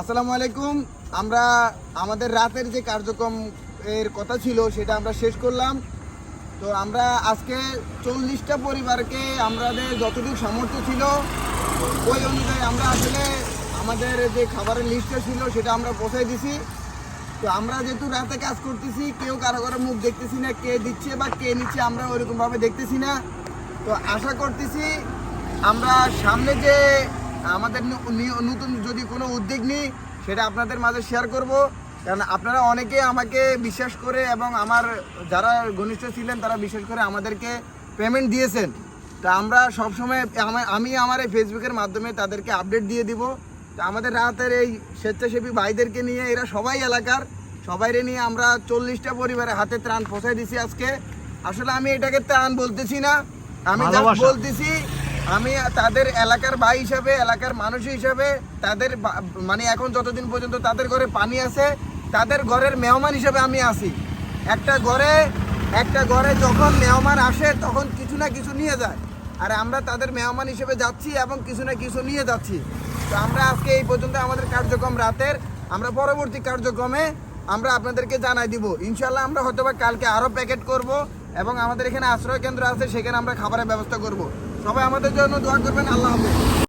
আসসালামু আলাইকুম। আমরা আমাদের রাতের যে কার্যক্রম এর কথা ছিল, সেটা আমরা শেষ করলাম। তো আমরা আজকে চল্লিশটা পরিবারকে আমাদের যতটুকু সামর্থ্য ছিল, ওই অনুযায়ী আমরা আসলে আমাদের যে খাবারের লিস্টটা ছিল, সেটা আমরা পৌঁছাই দিছি। তো আমরা যেহেতু রাতে কাজ করতেছি, কেউ কারও কারও মুখ দেখতেছি না, কে দিচ্ছে বা কে নিচ্ছে আমরা ওইরকমভাবে দেখতেছি না। তো আশা করতেছি আমরা সামনে যে আমাদের নতুন যদি কোনো উদ্যোগ নিই সেটা আপনাদের মাঝে শেয়ার করব। কারণ আপনারা অনেকে আমাকে বিশ্বাস করে এবং আমার যারা ঘনিষ্ঠ ছিলেন তারা বিশেষ করে আমাদেরকে পেমেন্ট দিয়েছেন। তা আমরা সবসময় আমি আমার এই ফেসবুকের মাধ্যমে তাদেরকে আপডেট দিয়ে দিব। তা আমাদের রাতের এই স্বেচ্ছাসেবী ভাইদেরকে নিয়ে এরা সবাই এলাকার সবাইরে নিয়ে আমরা চল্লিশটা পরিবারের হাতে ত্রাণ পৌঁছাই দিছি আজকে। আসলে আমি এটাকে ত্রাণ বলতেছি না আমি বলতেছি আমি তাদের এলাকার ভাই হিসাবে, এলাকার মানুষ হিসাবে, তাদের মানে এখন যতদিন পর্যন্ত তাদের ঘরে পানি আছে, তাদের ঘরের মেহমান হিসাবে আমি আসি একটা ঘরে একটা ঘরে যখন মেহমান আসে, তখন কিছু না কিছু নিয়ে যায়। আর আমরা তাদের মেহমান হিসেবে যাচ্ছি এবং কিছু না কিছু নিয়ে যাচ্ছি। তো আমরা আজকে এই পর্যন্ত আমাদের কার্যক্রম রাতের, আমরা পরবর্তী কার্যক্রমে আমরা আপনাদেরকে জানাই দিব। ইনশাল্লাহ আমরা হয়তো কালকে আরও প্যাকেট করব। এবং আমাদের এখানে আশ্রয় কেন্দ্র আছে, সেখানে আমরা খাবারের ব্যবস্থা করব। সবাই আমাদের জন্য দোয়া করবেন, আল্লাহ হাফেজ।